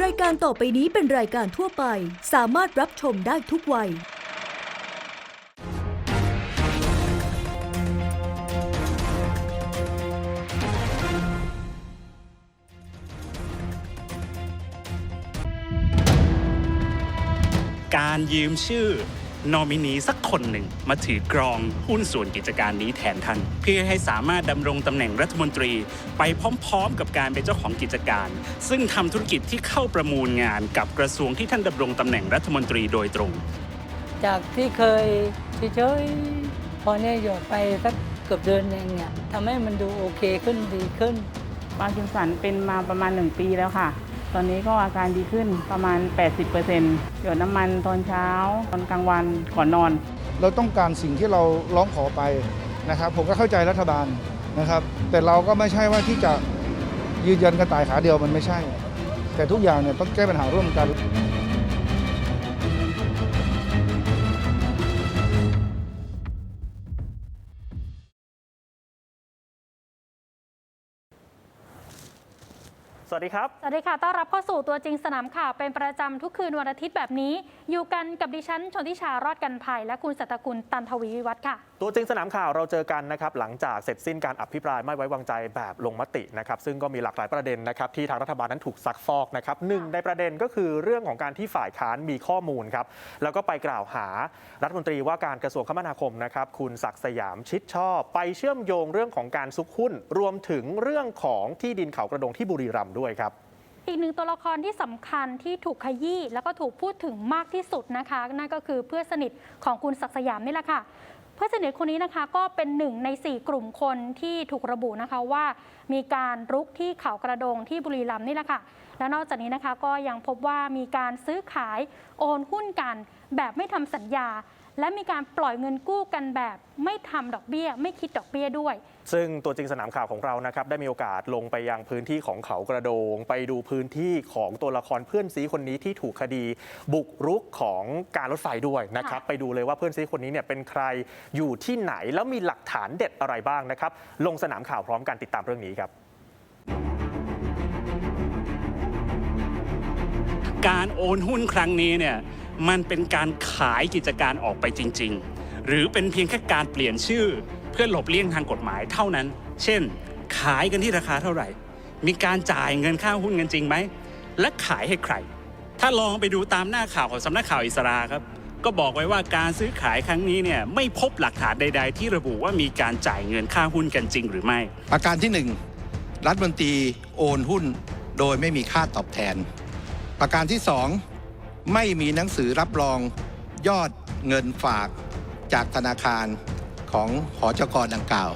รายการต่อไปนี้เป็นรายการทั่วไป สามารถรับชมได้ทุกวัย การยืมชื่อ นอมินีสักคนหนึ่งมาถือกรองหุ้นส่วนกิจการนี้แทนท่าน เพื่อให้สามารถดำรงตำแหน่งรัฐมนตรี ไปพร้อมๆ กับการเป็นเจ้าของกิจการ ซึ่งทำธุรกิจที่เข้าประมูลงานกับกระทรวงที่ท่านดำรงตำแหน่งรัฐมนตรีโดยตรง จากที่เคยเฉยๆพอเนี่ยอยู่ไปสักเกือบเดือนเองเนี่ยทำให้มันดูโอเคขึ้นดีขึ้นปาร์กินสันเป็นมาประมาณ1ปีแล้วค่ะ ตอนนี้ก็อาการดีขึ้นประมาณ 80%หยดน้ำมันตอนเช้า ตอนกลางวันก่อนนอน เราต้องการสิ่งที่เราร้องขอไปนะครับ ผมก็เข้าใจรัฐบาลนะครับ แต่เราก็ไม่ใช่ว่าที่จะยืนยันกระต่ายขาเดียวมันไม่ใช่ แต่ทุกอย่างเนี่ยต้องแก้ปัญหาร่วมกัน วัสดีครับ สวัสดีค่ะ ต้อนรับเข้าสู่ตัวจริงสนามข่าวเป็นประจำทุกคืนวันอาทิตย์แบบนี้ อยู่กันกับดิฉันชนทิชารอดกันภัยและคุณสัตกุลตันทวีวิวัฒน์ค่ะ ตัวจริงสนามข่าวเราเจอกันนะครับหลังจากเสร็จสิ้นการอภิปรายไม่ไว้วางใจแบบลงมตินะครับซึ่งก็มีหลากหลายประเด็นนะครับที่ทางรัฐบาลนั้นถูกซักฟอกนะครับหนึ่งในประเด็นก็คือเรื่องของการที่ฝ่ายค้านมีข้อมูลครับแล้วก็ไปกล่าวหารัฐมนตรีว่าการกระทรวงคมนาคมนะครับคุณศักดิ์สยามชิดชอบ ไปเชื่อมโยงเรื่องของการซุกหุ้น รวมถึงเรื่องของที่ดินเขากระดงที่บุรีรัมย์ด้วยครับอีกหนึ่งตัวละครที่สำคัญที่ถูกขยี้แล้วก็ถูกพูดถึงมากที่สุดนะคะ นั่นก็คือเพื่อนสนิทของคุณศักดิ์สยามนี่แหละค่ะ เพื่อนสนิทคนนี้นะคะก็เป็นหนึ่งใน 4 กลุ่มคนที่ถูกระบุนะคะว่ามีการรุกที่เขากระโดงที่บุรีรัมย์นี่แหละค่ะ และนอกจากนี้นะคะก็ยังพบว่ามีการซื้อขายโอนหุ้นกัน แบบไม่ทำสัญญา และมีการปล่อยเงินกู้กันแบบไม่ทำดอกเบี้ย ไม่คิดดอกเบี้ยด้วย ซึ่งตัวจริงสนามข่าวของเรานะครับได้มีโอกาสลงไปยังพื้นที่ของเขากระโดง ไปดูพื้นที่ของตัวละครเพื่อนซีคนนี้ที่ถูกคดี บุกรุกของการรถไฟด้วยนะครับค่ะไปดูเลยว่าเพื่อนซีคนนี้เนี่ยเป็นใครอยู่ที่ไหนแล้วมีหลักฐานเด็ดอะไรบ้างนะครับลงสนามข่าวพร้อมกันติดตามเรื่องนี้ครับการโอนหุ้นครั้งนี้เนี่ย มันเป็นการขายกิจการออกไปจริง ๆ หรือเป็นเพียงแค่การเปลี่ยนชื่อ เพื่อหลบเลี่ยงทางกฎหมายเท่านั้น เช่น ขายกันที่ราคาเท่าไหร่ มีการจ่ายเงินค่าหุ้นกันจริงไหม และขายให้ใคร ถ้าลองไปดูตามหน้าข่าวของสำนักข่าวอิสราครับ ก็บอกไว้ว่าการซื้อขายครั้งนี้เนี่ยไม่พบหลักฐานใด ๆ ที่ระบุว่ามีการจ่ายเงินค่าหุ้นกันจริงหรือไม่ ประการที่ 1 รัฐมนตรีโอนหุ้นโดยไม่มีค่าตอบแทน ประการที่ 2 ไม่มีหนังสือรับรองยอดเงินฝากจากธนาคารของหอจกดังกล่าว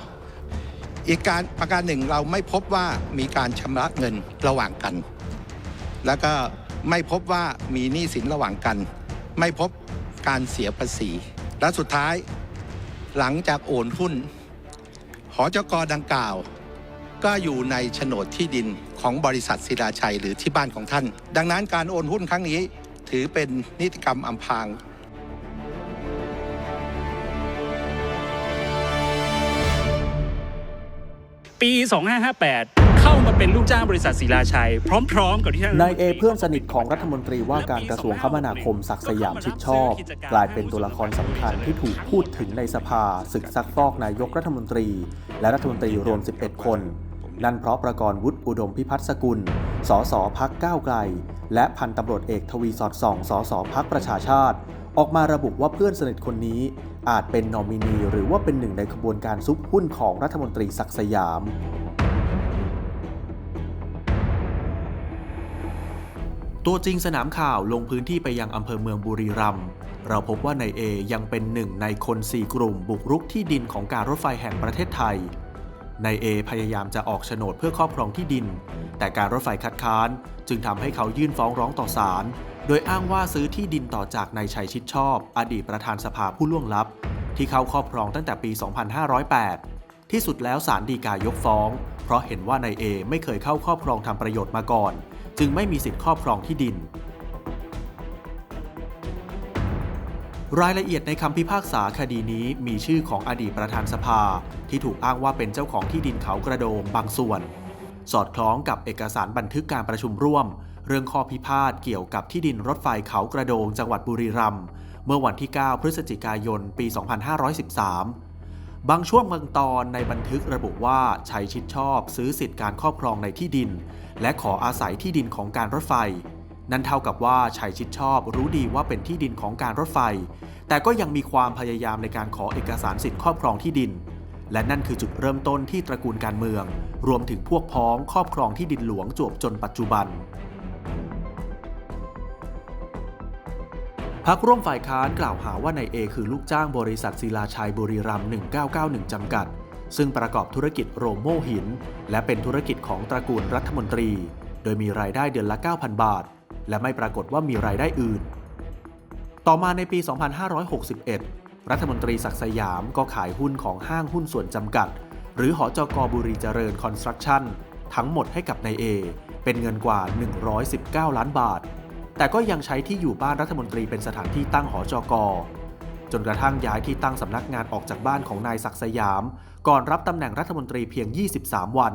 อีกการประการหนึ่งเราไม่พบว่ามีการชำระเงินระหว่างกัน แล้วก็ไม่พบว่ามีหนี้สินระหว่างกัน ไม่พบการเสียภาษี และสุดท้ายหลังจากโอนหุ้น หอจกดังกล่าว ก็อยู่ในโฉนดที่ดินของบริษัทศิลาชัยหรือที่บ้านของท่าน ดังนั้นการโอนหุ้นครั้งนี้ ถือเป็นนิติกรรมอำพรางปี 2558 เข้ามาเป็นลูกจ้างบริษัทศิลาชัย พร้อม ๆ กับที่ท่านนายเอเพื่อนสนิทของรัฐมนตรีว่าการกระทรวงคมนาคมศักดิ์สยามชิดชอบ กลายเป็นตัวละครสำคัญที่ถูกพูดถึงในสภาศึกซักฟอกนายกรัฐมนตรี และรัฐมนตรีรวม 11 คน นั่นเพราะประกรณ์วุฒิอุดมพิพัฒน์สกุล สสพักก้าวไกล และพันตำรวจเอกทวีสอดส่อง สสพักประชาชาติ ออกมาระบุว่าเพื่อนสนิทคนนี้ อาจเป็นนอมินีหรือว่าเป็นหนึ่งในขบวนการซุกหุ้นของรัฐมนตรีศักสยามตัวจริงสนามข่าวลงพื้นที่ไปยังอำเภอเมืองบุรีรัมย์เราพบว่านายเอยังเป็นหนึ่งในคน 4 กลุ่มบุกรุกที่ดินของการรถไฟแห่งประเทศไทย นายเอพยายามจะออกโฉนดเพื่อครอบครองที่ดิน แต่การรถไฟคัดค้าน จึงทำให้เขายื่นฟ้องร้องต่อศาล โดยอ้างว่าซื้อที่ดินต่อจากนายชัยชิดชอบ อดีตประธานสภาผู้ล่วงลับ ที่เขาครอบครองตั้งแต่ปี 2508 ที่สุดแล้วศาลฎีกายกฟ้อง เพราะเห็นว่านายเอไม่เคยเข้าครอบครองทำประโยชน์มาก่อน จึงไม่มีสิทธิ์ครอบครองที่ดิน รายละเอียดในคำพิพากษาคดีนี้มีชื่อของอดีตประธานสภา ที่ถูกอ้างว่าเป็นเจ้าของที่ดินเขากระโดงบางส่วน สอดคล้องกับเอกสารบันทึกการประชุมร่วม เรื่องข้อพิพาทเกี่ยวกับที่ดินรถไฟเขากระโดงจังหวัดบุรีรัมย์เมื่อวันที่ 9 พฤศจิกายน ปี 2513 บางช่วงบางตอนในบันทึกระบุว่าชัยชิดชอบ ซื้อสิทธิการครอบครองในที่ดิน และขออาศัยที่ดินของการรถไฟ นั่นเท่ากับว่าชัยชิดชอบรู้ดีว่าเป็นที่ดินของการรถไฟ แต่ก็ยังมีความพยายามในการขอเอกสารสิทธิ์ครอบครองที่ดิน และนั่นคือจุดเริ่มต้นที่ตระกูลการเมือง รวมถึงพวกพ้องครอบครองที่ดินหลวงจวบจนปัจจุบันพักร่วมฝ่ายค้านกล่าวหาว่านายเอคือลูกจ้างบริษัทศิลาชัยบุรีรัมย์1991 จำกัด ซึ่งประกอบธุรกิจโรโม่หิน และเป็นธุรกิจของตระกูลรัฐมนตรี โดยมีรายได้เดือนละ 9,000 บาท และไม่ปรากฏว่ามีรายได้อื่น ต่อมาในปี 2561 รัฐมนตรีศักสยามก็ขายหุ้นของห้างหุ้นส่วนจำกัด หรือหอจกบุรีเจริญคอนสตรักชั่นทั้งหมดให้กับนายเอเป็นเงินกว่า 119 ล้านบาท แต่ก็ยังใช้ที่อยู่บ้านรัฐมนตรีเป็นสถานที่ตั้งหอจกจนกระทั่งย้ายที่ตั้งสำนักงานออกจากบ้านของนายศักสยาม ก่อนรับตำแหน่งรัฐมนตรีเพียง 23 วัน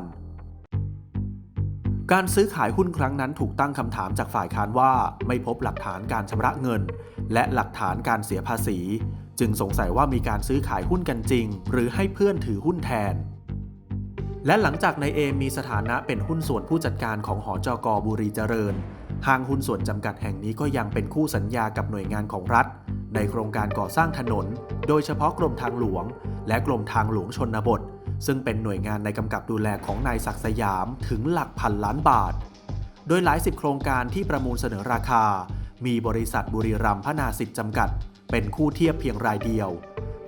การซื้อขายหุ้นครั้งนั้นถูกตั้งคำถามจากฝ่ายค้านว่าไม่พบหลักฐานการชำระเงิน และหลักฐานการเสียภาษี จึงสงสัยว่ามีการซื้อขายหุ้นกันจริง หรือให้เพื่อนถือหุ้นแทน และหลังจากนายเอมีสถานะเป็นหุ้นส่วนผู้จัดการของหอจกบุรีเจริญ ห้างหุ้นส่วนจำกัดแห่งนี้ก็ยังเป็นคู่สัญญากับหน่วยงานของรัฐ ในโครงการก่อสร้างถนน โดยเฉพาะกรมทางหลวง และกรมทางหลวงชนบท ซึ่งเป็นหน่วยงานในกำกับดูแลของนายศักสยามถึงหลักพันล้านบาท โดยหลายสิบโครงการที่ประมูลเสนอราคา มีบริษัทบุรีรัมย์พนาสิทธิ์จำกัด เป็นคู่เทียบเพียงรายเดียว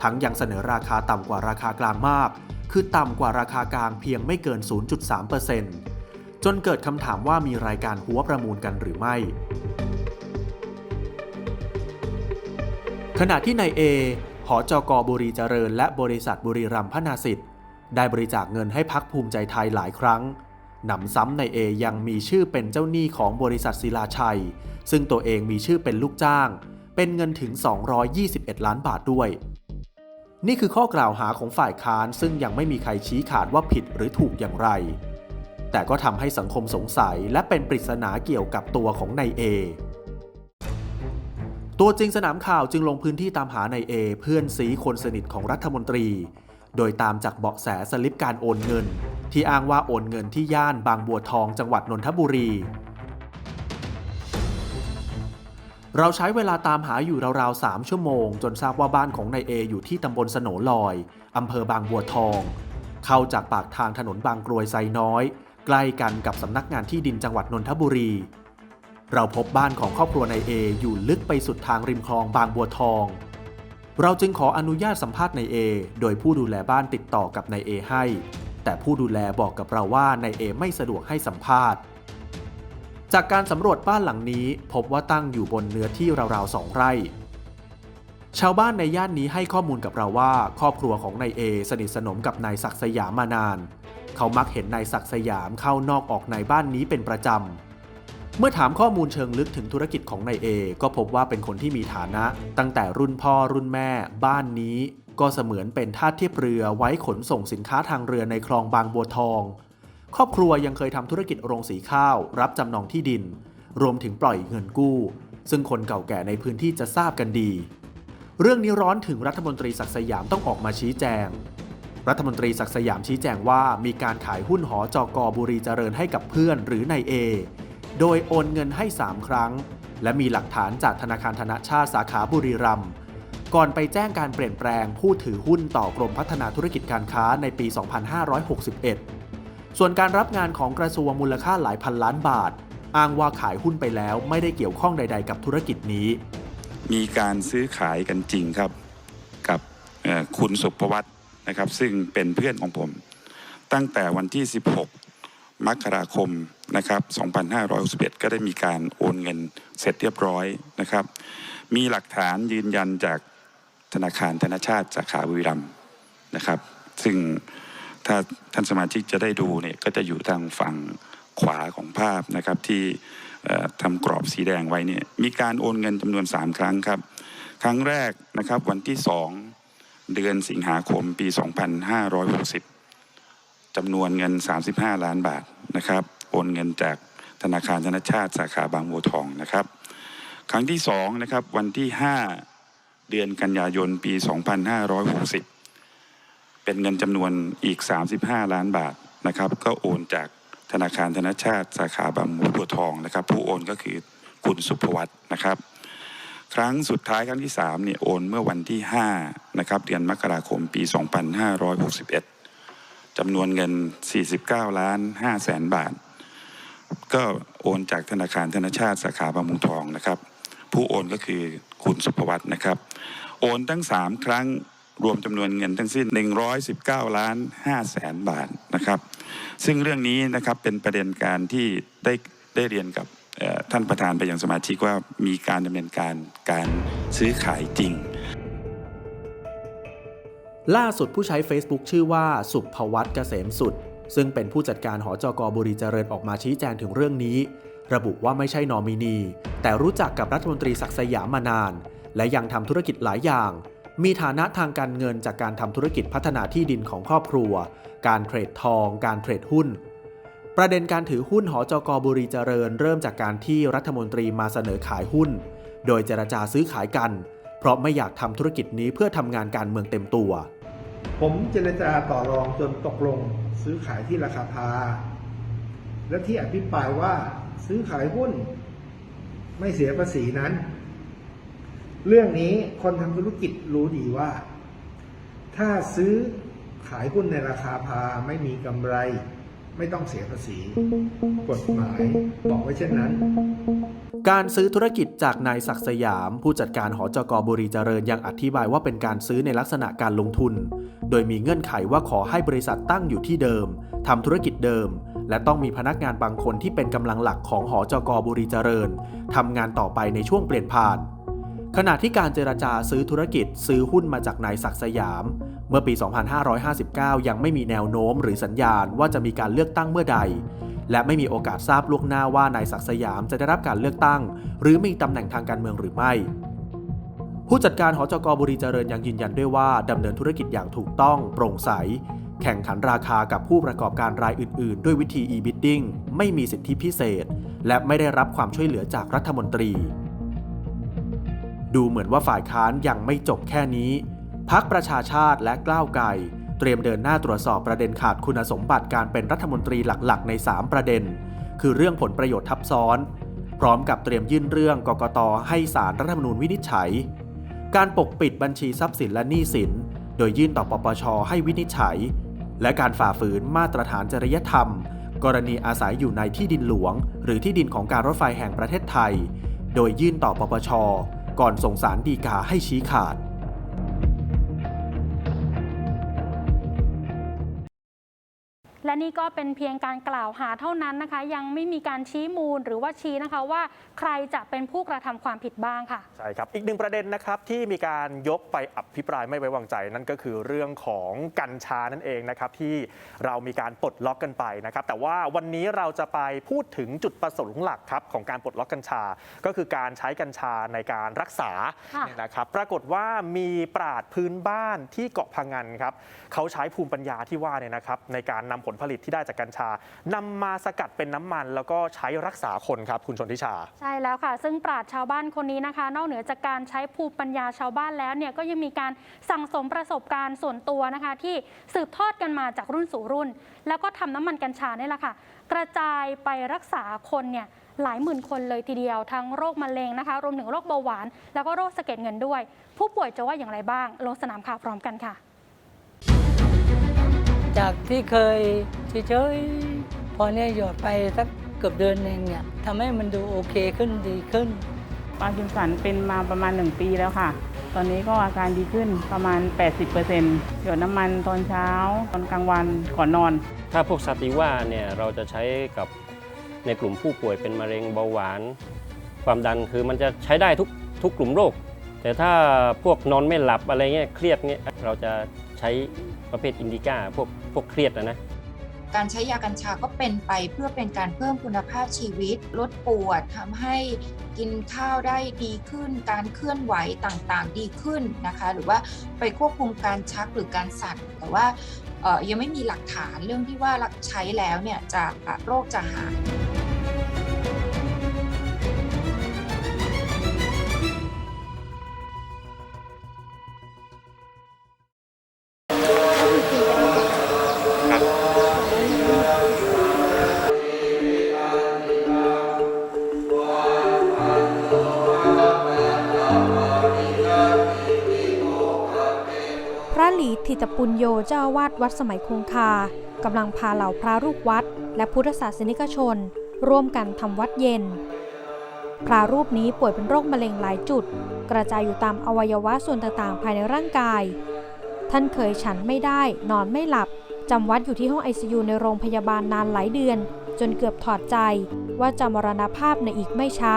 ทั้งยังเสนอราคาต่ำกว่าราคากลางมาก คือต่ำกว่าราคากลางเพียงไม่เกิน 0.3%จนเกิดคำถามว่ามีรายการหัวประมูลกันหรือไม่ขณะที่นายเอ หอจกบุรีเจริญ และบริษัทบุรีรัมย์พนาสิทธิ์ ได้บริจาคเงินให้พักภูมิใจไทยหลายครั้ง หนำซ้ำในเอยังมีชื่อเป็นเจ้าหนี้ของบริษัทศิลาชัย ซึ่งตัวเองมีชื่อเป็นลูกจ้าง เป็นเงินถึง 221 ล้านบาทด้วย นี่คือข้อกล่าวหาของฝ่ายค้านซึ่งยังไม่มีใครชี้ขาดว่าผิดหรือถูกอย่างไร แต่ก็ทำให้สังคมสงสัยและเป็นปริศนาเกี่ยวกับตัวของนายเอตัวจริงสนามข่าวจึงลงพื้นที่ตามหานายเอเพื่อนซีคนสนิทของรัฐมนตรี โดยตามจากเบาะแสสลิปการโอนเงิน ที่อ้างว่าโอนเงินที่ย่านบางบัวทองจังหวัดนนทบุรี เราใช้เวลาตามหาอยู่ราวๆ 3 ชั่วโมง จนทราบว่าบ้านของนายเออยู่ที่ตำบลสโนลอย อำเภอบางบัวทอง เข้าจากปากทางถนนบางกรวยไซน้อย ใกล้กันกับสำนักงานที่ดินจังหวัดนนทบุรี เราพบบ้านของครอบครัวนายเออยู่ลึกไปสุดทางริมคลองบางบัวทอง เราจึงขออนุญาตสัมภาษณ์นายเอโดยผู้ดูแลบ้านติดต่อกับนายเอให้ แต่ผู้ดูแลบอกกับเราว่านายเอไม่สะดวกให้สัมภาษณ์ จากการสำรวจบ้านหลังนี้ พบว่าตั้งอยู่บนเนื้อที่ราวๆสองไร่ ชาวบ้านในย่านนี้ให้ข้อมูลกับเราว่า ครอบครัวของนายเอสนิทสนมกับนายศักดิ์สยามมานาน เขามักเห็นนายศักดิ์สยามเข้านอกออกในบ้านนี้เป็นประจำ เมื่อถามข้อมูลเชิงลึกถึงธุรกิจของนายเอก็พบว่าเป็นคนที่มีฐานะ ตั้งแต่รุ่นพ่อรุ่นแม่ บ้านนี้ ก็เสมือนเป็นท่าเทียบเรือไว้ขนส่งสินค้าทางเรือในคลองบางบัวทอง ครอบครัวยังเคยทำธุรกิจโรงสีข้าว รับจำนองที่ดิน รวมถึงปล่อยเงินกู้ ซึ่งคนเก่าแก่ในพื้นที่จะทราบกันดี เรื่องนี้ร้อนถึงรัฐมนตรีศักสยามต้องออกมาชี้แจงรัฐมนตรีศักสยามชี้แจงว่ามีการขายหุ้นหอจอกอบุรีเจริญให้กับเพื่อนหรือนายเอ โดยโอนเงินให้ 3 ครั้ง และมีหลักฐานจากธนาคารธนชาติสาขาบุรีรัมย์ก่อนไปแจ้งการเปลี่ยนแปลงผู้ถือหุ้นต่อกรมพัฒนาธุรกิจการค้าในปี 2561 ส่วนการรับงานของกระทรวงมูลค่าหลายพันล้านบาท อ้างว่าขายหุ้นไปแล้วไม่ได้เกี่ยวข้องใด ๆ กับธุรกิจนี้ มีการซื้อขายกันจริงครับกับคุณสุภวัตนะครับซึ่งเป็นเพื่อนของผม ตั้งแต่วันที่ 16 มกราคมนะครับ2561 ก็ได้มีการโอนเงินเสร็จเรียบร้อยนะครับ มีหลักฐานยืนยันจากธนาคารธนชาติสาขาบุรีรัมย์นะครับ ซึ่งถ้าท่านสมาชิกจะได้ดูเนี่ยก็จะอยู่ทางฝั่งขวาของภาพนะครับที่ทำกรอบสีแดงไว้เนี่ยมีการโอนเงินจำนวน 3 ครั้งครับ ครั้งแรกนะครับวันที่ 2 เดือนสิงหาคมปี 2560จำนวนเงิน 35 ล้านบาท นะครับโอนเงินจากธนาคารธนชาติสาขาบางบัวทองนะครับ ครั้งที่สองนะครับวันที่ 5 เดือนกันยายนปี 2560 เป็นเงินจำนวนอีก 35 ล้านบาทนะครับ ก็โอนจากธนาคารธนชาติสาขาบางบัวทองนะครับ ผู้โอนก็คือคุณสุภวัตนะครับ ครั้งสุดท้ายครั้งที่3เนี่ยโอนเมื่อวันที่5นะครับเดือนมกราคมปี 2561 จำนวนเงิน 49 ล้าน5แสนบาท ก็โอนจากธนาคารธนชาติสาขาบางมุงทองนะครับ ผู้โอนก็คือคุณสุภวัตนะครับ โอนทั้ง 3 ครั้งรวมจำนวนเงินทั้งสิ้น 119 ล้าน5แสนบาทนะครับ ซึ่งเรื่องนี้นะครับเป็นประเด็นการที่ได้ได้เรียนกับท่านประธานไปยังสมาชิกว่ามีการดำเนินการการซื้อขายจริง ล่าสุดผู้ใช้ Facebook ชื่อว่าสุภวัตเกษมสุด ซึ่งเป็นผู้จัดการหอจกบุรีเจริญออกมาชี้แจงถึงเรื่องนี้ ระบุว่าไม่ใช่นอมินี แต่รู้จักกับรัฐมนตรีศักสยามมานาน และยังทำธุรกิจหลายอย่าง มีฐานะทางการเงินจากการทำธุรกิจพัฒนาที่ดินของครอบครัว การเทรดทอง การเทรดหุ้น ประเด็นการถือหุ้นหอจกบุรีเจริญ เริ่มจากการที่รัฐมนตรีมาเสนอขายหุ้น โดยเจรจาซื้อขายกัน เพราะไม่อยากทำธุรกิจนี้เพื่อทำงานการเมืองเต็มตัว ผมเจรจาต่อรองจนตกลงซื้อขายที่ราคาพา และที่อภิปรายว่าซื้อขายหุ้น ไม่เสียภาษีนั้น เรื่องนี้คนทำธุรกิจรู้ดีว่า ถ้าซื้อขายหุ้นในราคาพาไม่มีกำไร ไม่ต้องเสียภาษี กฎหมายบอกไว้เช่นนั้น การซื้อธุรกิจจากนายศักสยาม ผู้จัดการหอจกบุรีเจริญยังอธิบายว่าเป็นการซื้อในลักษณะการลงทุน โดยมีเงื่อนไขว่าขอให้บริษัทตั้งอยู่ที่เดิมทำธุรกิจเดิม และต้องมีพนักงานบางคนที่เป็นกำลังหลักของหอจกบุรีเจริญทำงานต่อไปในช่วงเปลี่ยนผ่านขณะที่การเจรจาซื้อธุรกิจซื้อหุ้นมาจากนายศักสยาม มื่อปี 2559 ยังไม่มีแนวโน้มหรือสัญญาณว่าจะมีการเลือกตั้งเมื่อใด และไม่มีโอกาสทราบล่วงหน้าว่านายศักสยามจะได้รับการเลือกตั้ง หรือมีตำแหน่งทางการเมืองหรือไม่ ผู้จัดการหอจกบุรีเจริญยังยืนยันด้วยว่าดำเนินธุรกิจอย่างถูกต้อง โปร่งใส แข่งขันราคากับผู้ประกอบการรายอื่น ๆ ด้วยวิธี e-bidding ไม่มีสิทธิพิเศษ และไม่ได้รับความช่วยเหลือจากรัฐมนตรี ดูเหมือนว่าฝ่ายค้านยังไม่จบแค่นี้ พักประชาชาติและกล้าวไกลเตรียมเดินหน้าตรวจสอบประเด็นขาดคุณสมบัติการเป็นรัฐมนตรีหลักๆ ใน 3 ประเด็น คือเรื่องผลประโยชน์ทับซ้อน พร้อมกับเตรียมยื่นเรื่องกกตให้สารรัฐธรรมนูญวินิจฉัย การปกปิดบัญชีทรัพย์สินและหนี้สิน โดยยื่นต่อปปชให้วินิจฉัย และการฝ่าฝืนมาตรฐานจริยธรรม กรณีอาศัยอยู่ในที่ดินหลวง หรือที่ดินของการรถไฟแห่งประเทศไทย โดยยื่นต่อปปช ก่อนส่งสารดีกาให้ชี้ขาด และนี่ก็เป็นเพียงการกล่าวหาเท่านั้นนะคะ ยังไม่มีการชี้มูลหรือว่าชี้นะคะว่าใครจะเป็นผู้กระทำความผิดบ้างค่ะ ใช่ครับ อีกหนึ่งประเด็นนะครับที่มีการยกไปอภิปรายไม่ไว้วางใจ นั่นก็คือเรื่องของกัญชานั่นเองนะครับที่เรามีการปลดล็อกกันไปนะครับแต่ว่าวันนี้เราจะไปพูดถึงจุดประสงค์หลักครับของการปลดล็อกกัญชา ก็คือการใช้กัญชาในการรักษาค่ะเนี่ยนะครับปรากฏว่ามีปราดพื้นบ้านที่เกาะพังงานครับเขาใช้ภูมิปัญญาที่ว่าเนี่ยนะครับในการนำผลผลิตที่ได้จากกัญชานำมาสกัดเป็นน้ำมัน แล้วก็ใช้รักษาคนครับคุณชนทิชา ใช่แล้วค่ะ ซึ่งปราชญ์ชาวบ้านคนนี้นะคะ นอกเหนือจากการใช้ภูมิปัญญาชาวบ้านแล้วเนี่ยก็ยังมีการสั่งสมประสบการณ์ส่วนตัวนะคะ ที่สืบทอดกันมาจากรุ่นสู่รุ่น แล้วก็ทำน้ำมันกัญชาเนี่ยแหละค่ะ กระจายไปรักษาคนเนี่ยหลายหมื่นคนเลยทีเดียว ทั้งโรคมะเร็งนะคะ รวมถึงโรคเบาหวาน แล้วก็โรคสะเก็ดเงินด้วย ผู้ป่วยจะว่าอย่างไรบ้างลงสนามข่าวพร้อมกันค่ะ จากที่เคยเฉยๆพอเนี่ยหยอดไปสักเกือบเดือนหนึ่งเนี่ยทำให้มันดูโอเคขึ้นดีขึ้นปาร์กินสันเป็นมาประมาณ 1 ปีแล้วค่ะ ตอนนี้ก็อาการดีขึ้นประมาณ 80%หยดน้ำมันตอนเช้า ตอนกลางวันก่อนนอน ถ้าพวกสติว่าเนี่ยเราจะใช้กับในกลุ่มผู้ป่วยเป็นมะเร็งเบาหวาน ความดันคือมันจะใช้ได้ทุกทุกกลุ่มโรค แต่ถ้าพวกนอนไม่หลับอะไรเงี้ยเครียดเงี้ยเราจะใช้ ประเภทอินดิก้าพวกพวกเครียดนะนะการใช้ยากัญชาก็เป็นไปเพื่อเป็นการเพิ่มคุณภาพชีวิต ลดปวดทำให้กินข้าวได้ดีขึ้น การเคลื่อนไหวต่างๆ ดีขึ้นนะคะ หรือว่าไปควบคุมการชักหรือการสั่นแต่ว่าออยังไม่มีหลักฐานเรื่องที่ว่าใช้แล้วเนี่ยจะโรคจะหาย วัดสมัยคงคากำลังพาเหล่าพระลูกวัด และพุทธศาสนิกชน ร่วมกันทำวัดเย็น พระรูปนี้ป่วยเป็นโรคมะเร็งหลายจุด กระจายอยู่ตามอวัยวะส่วนต่างๆ ภายในร่างกาย ท่านเคยฉันไม่ได้ นอนไม่หลับจำวัดอยู่ที่ห้องไอซียูในโรงพยาบาลนานหลายเดือน จนเกือบถอดใจว่าจะมรณภาพในอีกไม่ช้า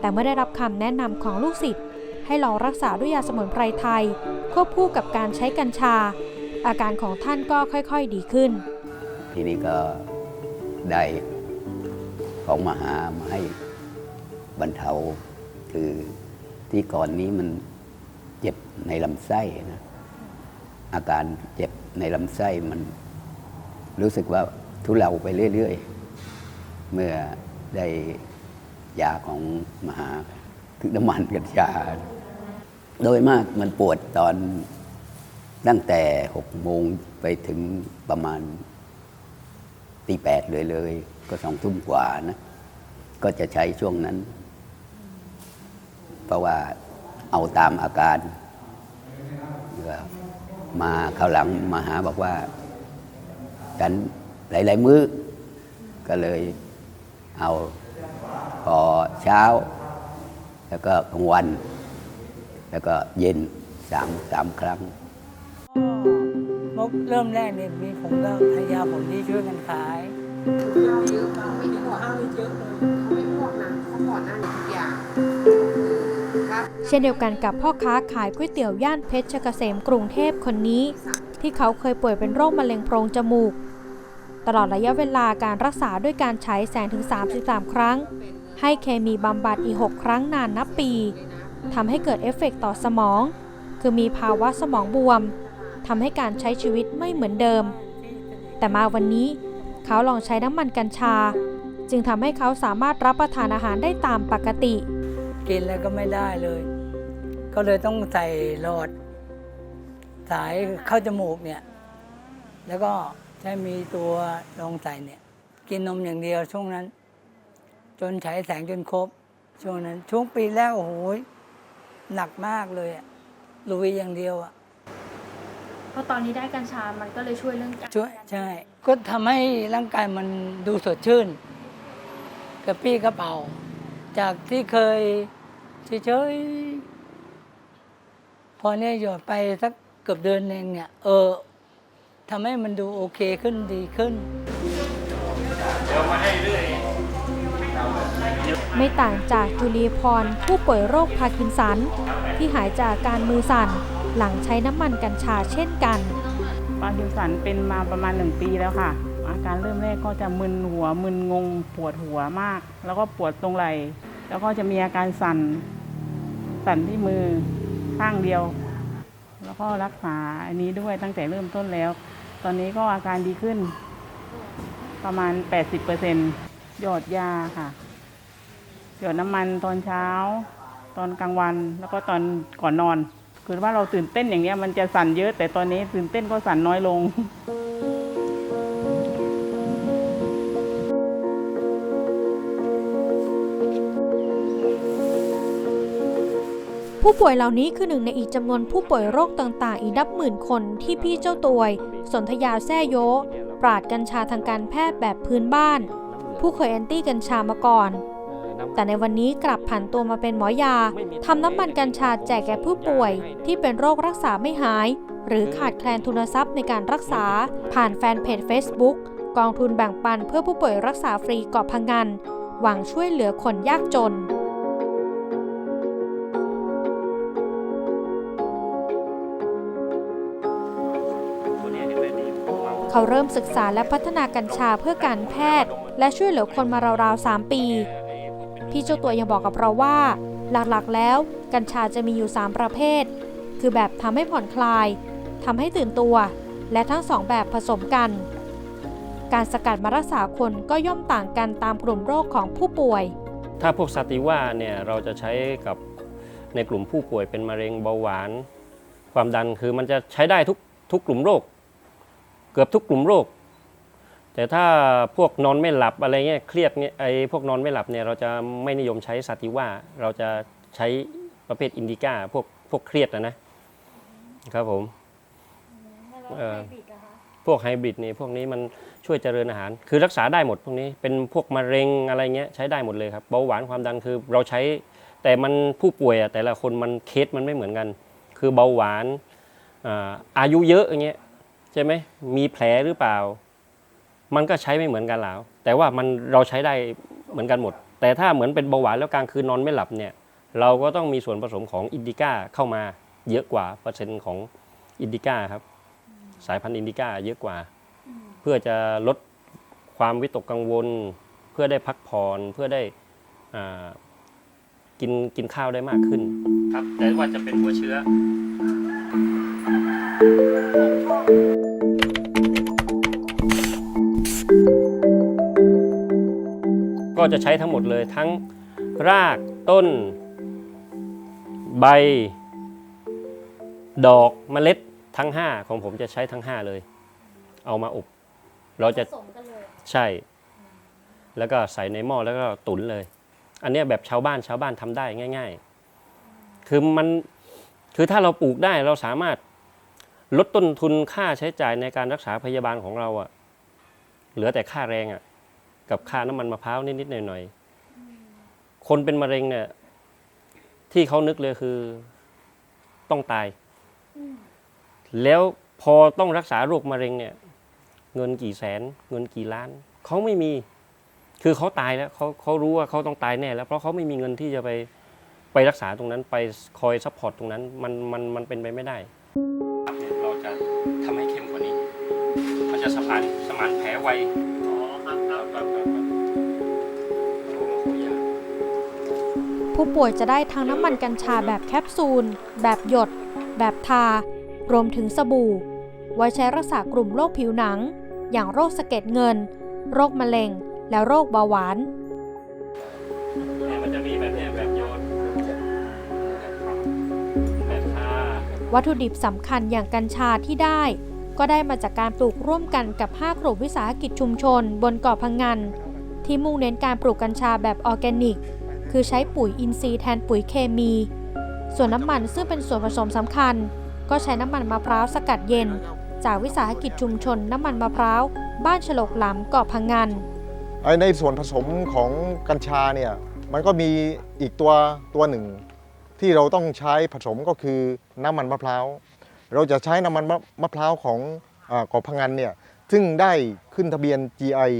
แต่เมื่อได้รับคำแนะนำของลูกศิษย์ให้ลองรักษาด้วยยาสมุนไพรไทยควบคู่กับการใช้กัญชา อาการของท่านก็ค่อยๆดีขึ้น ทีนี้ก็ได้ของมหามาให้บรรเทาคือที่ก่อนนี้มันเจ็บในลำไส้นะอาการเจ็บในลำไส้มันรู้สึกว่าทุเลาไปเรื่อยๆ เมื่อได้ยาของมหาคือน้ำมันกัญชาโดยมากมันปวดตอน ตั้งแต่หกโมงไปถึงประมาณตีแปดเลยเลย ก็สองทุ่มกว่านะ ก็จะใช้ช่วงนั้น เพราะว่าเอาตามอาการมาคราวหลังมาหาบอกว่ากันหลาย ๆ มื้อ ก็เลยเอาพอเช้า แล้วก็กลางวัน แล้วก็เย็นสามสามครั้ง เริ่มแรกเนี่ยมีผมก็พยาผมที่ช่วยกันขายเช่นเดียวกันกับพ่อค้าขายก๋วยเตี๋ยวย่านเพชรเกษมกรุงเทพคนนี้ ที่เขาเคยป่วยเป็นโรคมะเร็งโพรงจมูก ตลอดระยะเวลาการรักษาด้วยการใช้แสงถึง 33 ครั้ง ให้เคมีบำบัดอีก 6 ครั้งนานนับปีทำให้เกิดเอฟเฟกต์ต่อสมอง คือมีภาวะสมองบวม ทำให้การใช้ชีวิตไม่เหมือนเดิม แต่มาวันนี้เขาลองใช้น้ำมันกัญชา จึงทำให้เขาสามารถรับประทานอาหารได้ตามปกติ กินแล้วก็ไม่ได้เลย ก็เลยต้องใส่หลอด สายเข้าจมูกเนี่ย แล้วก็ใช้มีตัวรองใส่เนี่ย กินนมอย่างเดียวช่วงนั้น จนฉายแสงจนครบ ช่วงนั้น ช่วงปีแรกโอ้โหหนักมากเลยอะลุยอย่างเดียวอะ ราะตอนนี้ได้กัญชา มันก็เลยช่วยเรื่องการช่วยใช่ ก็ทำให้ร่างกายมันดูสดชื่นกระปี้กระเป๋า จากที่เคยเฉยๆพอเนี่ยหยอดไปสักเกือบเดือนเองเนี่ย เออทำให้มันดูโอเคขึ้นดีขึ้น ไม่ต่างจากจุลีพร ผู้ป่วยโรคพาร์กินสัน ที่หายจากอาการมือสั่น หลังใช้น้ำมันกัญชาเช่นกัน ปาร์กินสันเป็นมาประมาณหนึ่งปีแล้วค่ะ อาการเริ่มแรกก็จะมึนหัวมึนงง ปวดหัวมาก แล้วก็ปวดตรงไหล่แล้วก็จะมีอาการสั่น สั่นที่มือข้างเดียว แล้วก็รักษาอันนี้ด้วยตั้งแต่เริ่มต้นแล้ว ตอนนี้ก็อาการดีขึ้น ประมาณ 80%หยอดยาค่ะ หยอดน้ำมันตอนเช้า ตอนกลางวันแล้วก็ตอนก่อนนอน คือว่าเราตื่นเต้นอย่างเงี้ยมันจะสั่นเยอะ แต่ตอนนี้ตื่นเต้นก็สั่นน้อยลง ผู้ป่วยเหล่านี้คือหนึ่งในอีกจำนวนผู้ป่วยโรคต่างๆ อีกนับหมื่นคนที่พี่เจ้าตวย สนธยาแซ่โย ปราดกัญชาทางการแพทย์แบบพื้นบ้าน ผู้เคยแอนตี้กัญชามาก่อน แต่ในวันนี้กลับผันตัวมาเป็นหมอยาทำน้ำมันกัญชาแจกแก่ผู้ป่วย ที่เป็นโรครักษาไม่หาย หรือขาดแคลนทุนทรัพย์ในการรักษา ผ่านแฟนเพจ Facebook กองทุนแบ่งปันเพื่อผู้ป่วยรักษาฟรีเกาะพังงานหวังช่วยเหลือคนยากจนเขาเริ่มศึกษาและพัฒนากัญชาเพื่อการแพทย์ และช่วยเหลือคนมาราวๆ 3 ปี พี่เจ้าตัวยังบอกกับเราว่า หลักๆแล้ว กัญชาจะมีอยู่ 3 ประเภท คือแบบทำให้ผ่อนคลายทำให้ตื่นตัว และทั้งสองแบบผสมกัน การสกัดมารักษาคนก็ย่อมต่างกันตามกลุ่มโรคของผู้ป่วย ถ้าพวกซาติว่าเนี่ยเราจะใช้กับในกลุ่มผู้ป่วยเป็นมะเร็งเบาหวาน ความดันคือมันจะใช้ได้ทุกทุกกลุ่มโรค เกือบทุกกลุ่มโรค แต่ถ้าพวกนอนไม่หลับอะไรเงี้ยเครียดเนี่ยไอ้พวกนอนไม่หลับเนี่ยเราจะไม่นิยมใช้ซาติว่าเราจะใช้ประเภทอินดิก้าพวกพวกเครียดนะนะครับผมเอ่อพวกไฮบริดนี่พวกนี้มันช่วยเจริญอาหาร คือรักษาได้หมดพวกนี้เป็นพวกมะเร็งอะไรเงี้ยใช้ได้หมดเลยครับเบาหวานความดันคือเราใช้แต่มันผู้ป่วยอะแต่ละคนมันเคสมันไม่เหมือนกัน คือเบาหวานอ่าอายุเยอะอย่างเงี้ยใช่ไหมมีแผลหรือเปล่า มันก็ใช้ไม่เหมือนกันแล้ว แต่ว่ามันเราใช้ได้เหมือนกันหมด แต่ถ้าเหมือนเป็นเบาหวานแล้วกลางคืนนอนไม่หลับเนี่ย เราก็ต้องมีส่วนผสมของอินดิก้าเข้ามาเยอะกว่าเปอร์เซ็นต์ของอินดิก้าครับ สายพันธุ์อินดิก้าเยอะกว่า เพื่อจะลดความวิตกกังวล เพื่อได้พักผ่อนเพื่อได้กินกินข้าวได้มากขึ้น ครับ แต่ว่าจะเป็นหัวเชื้อ จะใช้ทั้งหมดเลยทั้งรากต้น ใบ ดอกเมล็ดทั้ง 5 ของผมจะใช้ทั้ง 5 เลย เอามาอบเราจะใช่ แล้วก็ใส่ในหม้อแล้วก็ตุ๋นเลย อันเนี้ยแบบชาวบ้านชาวบ้านทำได้ง่าย ๆ คือมันคือถ้าเราปลูกได้เราสามารถลดต้นทุนค่าใช้จ่ายในการรักษาพยาบาลของเราอะเหลือแต่ค่าแรงอะ กับค่าน้ำมันมะพร้าวนิดๆหน่อยๆคนเป็นมะเร็งเนี่ย ที่เขานึกเลยคือต้องตาย แล้วพอต้องรักษาโรคมะเร็งเนี่ย เงินกี่แสน เงินกี่ล้านเขาไม่มี คือเขาตายแล้วเขาเขารู้ว่าเขาต้องตายแน่แล้วเพราะเขาไม่มีเงินที่จะไปไปรักษาตรงนั้นไปคอยซัพพอร์ตตรงนั้นมันมันมันเป็นไปไม่ได้เราจะทำให้เข้มกว่านี้มันจะสมานสมานแผลไว ผู้ป่วยจะได้ทั้งน้ำมันกัญชาแบบแคปซูล แบบหยด แบบทา รวมถึงสบู่ ไว้ใช้รักษากลุ่มโรคผิวหนัง อย่างโรคสะเก็ดเงิน โรคมะเร็ง และโรคเบาหวานเนี่ยมันจะมีแบบเนี้ยแบบโยนแบบทาวัตถุดิบสำคัญอย่างกัญชาที่ได้ ก็ได้มาจากการปลูกร่วมกันกับ 5 กลุ่มวิสาหกิจชุมชน บนเกาะพังงานที่มุ่งเน้นการปลูกกัญชาแบบออร์แกนิก คือใช้ปุ๋ยอินทรีย์แทนปุ๋ยเคมี ส่วนน้ำมันซึ่งเป็นส่วนผสมสำคัญ ก็ใช้น้ำมันมะพร้าวสกัดเย็น จากวิสาหกิจชุมชนน้ำมันมะพร้าวบ้านฉลกหลำเกาะพังงานในส่วนผสมของกัญชาเนี่ยมันก็มีอีกตัวตัวหนึ่ง ที่เราต้องใช้ผสมก็คือน้ำมันมะพร้าวเราจะใช้น้ำมันมะพร้าวของเกาะพังงานเนี่ยซึ่งได้ขึ้นทะเบียน GI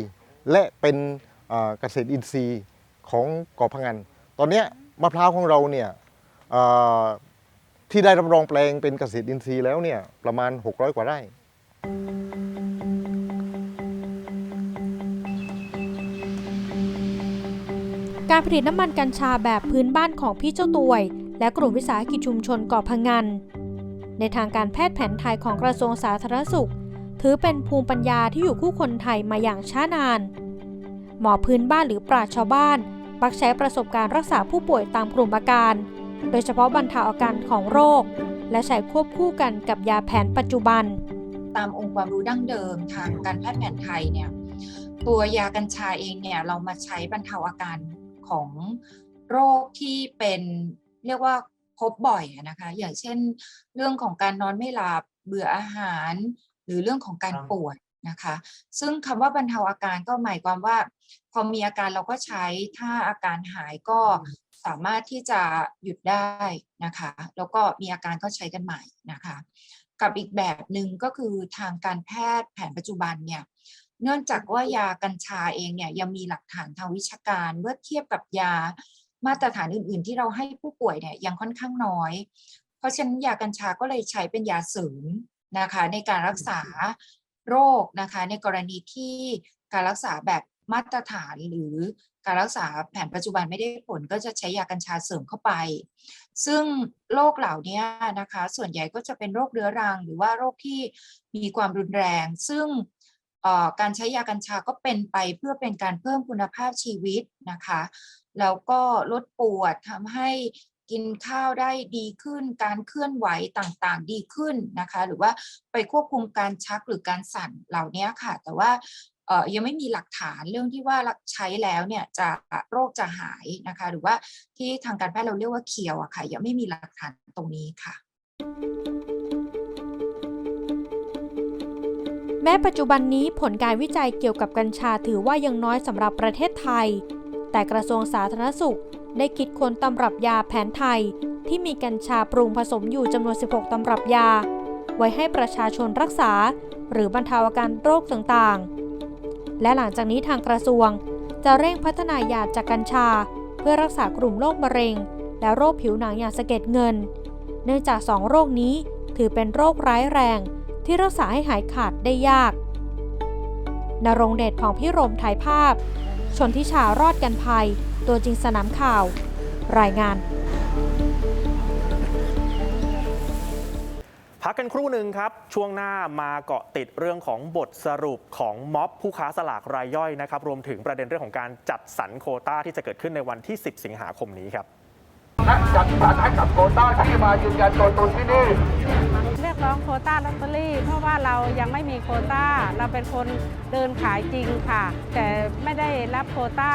และเป็นเกษตรอินทรีย์ ของเกาะพังงานตอนนี้มะพร้าวของเราเนี่ยที่ได้รับรองแปลงเป็นเกษตรอินทรีย์แล้วเนี่ยประมาณ 600 กว่าไร่การผลิตน้ำมันกัญชาแบบพื้นบ้านของพี่เจ้าตวย และกลุ่มวิสาหกิจชุมชนเกาะพังงานในทางการแพทย์แผนไทยของกระทรวงสาธารณสุข ถือเป็นภูมิปัญญาที่อยู่คู่คนไทยมาอย่างช้านาน หมอพื้นบ้านหรือปราชญ์ชาวบ้าน มักใช้ประสบการณ์รักษาผู้ป่วยตามกลุ่มอาการ โดยเฉพาะบรรเทาอาการของโรค และใช้ควบคู่กันกับยาแผนปัจจุบัน ตามองค์ความรู้ดั้งเดิมทางการแพทย์แผนไทยเนี่ยตัวยากัญชาเองเนี่ยเรามาใช้บรรเทาอาการของโรคที่เป็นเรียกว่าพบบ่อยนะคะอย่างเช่น เรื่องของการนอนไม่หลับเบื่ออาหาร หรือเรื่องของการปวดนะคะ ซึ่งคำว่าบรรเทาอาการก็หมายความว่า อมีอาการเราก็ใช้ถ้าอาการหายก็สามารถที่จะหยุดได้นะคะ แล้วก็มีอาการก็ใช้กันใหม่นะคะ กับอีกแบบหนึ่งก็คือทางการแพทย์แผนปัจจุบันเนี่ยเนื่องจากว่ายากัญชาเองเนี่ยยังมีหลักฐานทางวิชาการเมื่อเทียบกับยามาตรฐานอื่น ๆ ที่เราให้ผู้ป่วยเนี่ยยังค่อนข้างน้อย เพราะฉะนั้นยากัญชาก็เลยใช้เป็นยาเสริมนะคะในการรักษาโรคนะคะในกรณีที่การรักษาแบบ มาตรฐานหรือการรักษาแผนปัจจุบันไม่ได้ผลก็จะใช้ยากัญชาเสริมเข้าไป ซึ่งโรคเหล่านี้นะคะ ส่วนใหญ่ก็จะเป็นโรคเรื้อรัง หรือว่าโรคที่มีความรุนแรง ซึ่งการใช้ยากัญชาก็เป็นไปเพื่อเป็นการเพิ่มคุณภาพชีวิตนะคะ แล้วก็ลดปวดทำให้กินข้าวได้ดีขึ้น การเคลื่อนไหวต่างๆ ดีขึ้นนะคะ หรือว่าไปควบคุมการชักหรือการสั่นเหล่านี้ค่ะ แต่ว่า ยังไม่มีหลักฐานเรื่องที่ว่าใช้แล้วเนี่ยจะโรคจะหายนะคะ หรือว่าที่ทางการแพทย์เราเรียกว่าเคียวอะค่ะยังไม่มีหลักฐานตรงนี้ค่ะ แม้ปัจจุบันนี้ผลการวิจัยเกี่ยวกับกัญชาถือว่ายังน้อยสำหรับประเทศไทย แต่กระทรวงสาธารณสุข ได้คิดค้นตำรับยาแผนไทย ที่มีกัญชาปรุงผสมอยู่จำนวน 16 ตำรับยา ไว้ให้ประชาชนรักษา หรือบรรเทาอาการโรคต่างๆ และหลังจากนี้ทางกระทรวง จะเร่งพัฒนายาจากกัญชา เพื่อรักษากลุ่มโรคมะเร็ง และโรคผิวหนังอย่างสะเก็ดเงิน เนื่องจากสองโรคนี้ถือเป็นโรคร้ายแรงที่รักษาให้หายขาดได้ยาก นรงเดชผ่องพิรมถ่ายภาพ ชนทิชารอดกันภัย ตัวจริงสนามข่าว รายงาน พักกันครู่หนึ่งครับ ช่วงหน้ามาเกาะติดเรื่องของบทสรุปของม็อบผู้ค้าสลากรายย่อยนะครับ รวมถึงประเด็นเรื่องของการจัดสรรโควต้าที่จะเกิดขึ้นในวันที่ 10 สิงหาคมนี้ครับจัดสรรให้กับโควต้าที่มายืนยันตัวตนที่นี่เรียกร้องโควต้าลอตเตอรี่ เพราะว่าเรายังไม่มีโควต้า เราเป็นคนเดินขายจริงค่ะ แต่ไม่ได้รับโควต้า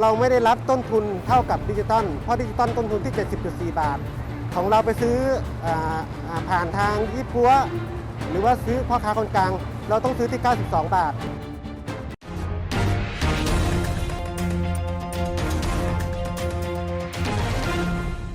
เราไม่ได้รับต้นทุนเท่ากับดิจิตอลเพราะดิจิตอลต้นทุนที่ 70.4 บาท ของเราไปซื้ออผ่านทางยี่ปัว หรือว่าซื้อพ่อค้าคนกลาง เราต้องซื้อที่ 92 บาท